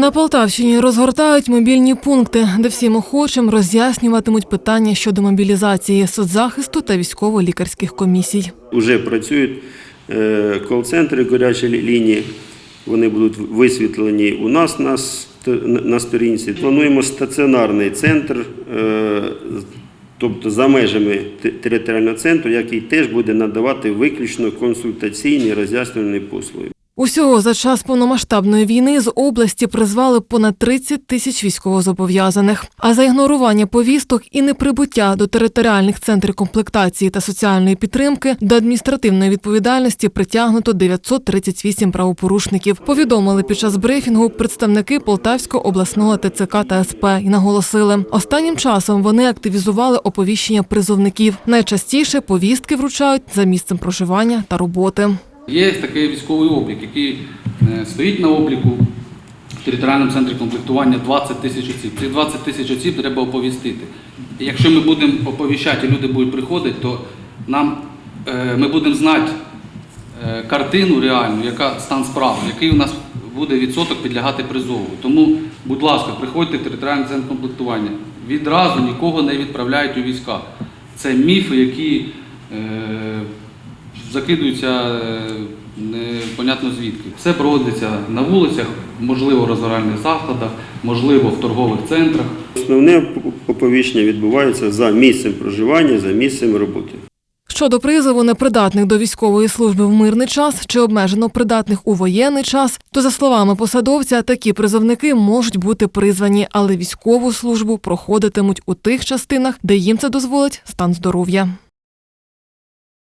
На Полтавщині розгортають мобільні пункти, де всім охочим роз'яснюватимуть питання щодо мобілізації, соцзахисту та військово-лікарських комісій. Уже працюють е, кол-центри гарячі лі- лінії. Вони будуть висвітлені у нас на, на сторінці. Плануємо стаціонарний центр, е, тобто за межами територіального центру, який теж буде надавати виключно консультаційні роз'яснювальні послуги. Усього за час повномасштабної війни з області призвали понад 30 тисяч військовозобов'язаних. А за ігнорування повісток і неприбуття до територіальних центрів комплектації та соціальної підтримки до адміністративної відповідальності притягнуто 938 правопорушників. Повідомили під час брифінгу представники Полтавського обласного ТЦК та СП і наголосили, останнім часом вони активізували оповіщення призовників. Найчастіше повістки вручають за місцем проживання та роботи. Є такий військовий облік, який е, стоїть на обліку в територіальному центрі комплектування 20 тисяч осіб. Цих 20 тисяч осіб треба оповістити. І якщо ми будемо оповіщати, і люди будуть приходити, то нам е, ми будемо знати е, картину реальну, яка стан справи, який у нас буде відсоток підлягати призову. Тому, будь ласка, приходьте в територіальний центр комплектування. Відразу нікого не відправляють у війська. Це міфи, які закидуються е, непонятно звідки. Все проводиться на вулицях, можливо, в розвивальних закладах, можливо, в торгових центрах. Основне оповіщення відбувається за місцем проживання, за місцем роботи. Щодо призову непридатних до військової служби в мирний час чи обмежено придатних у воєнний час, то за словами посадовця, такі призовники можуть бути призвані, але військову службу проходитимуть у тих частинах, де їм це дозволить стан здоров'я.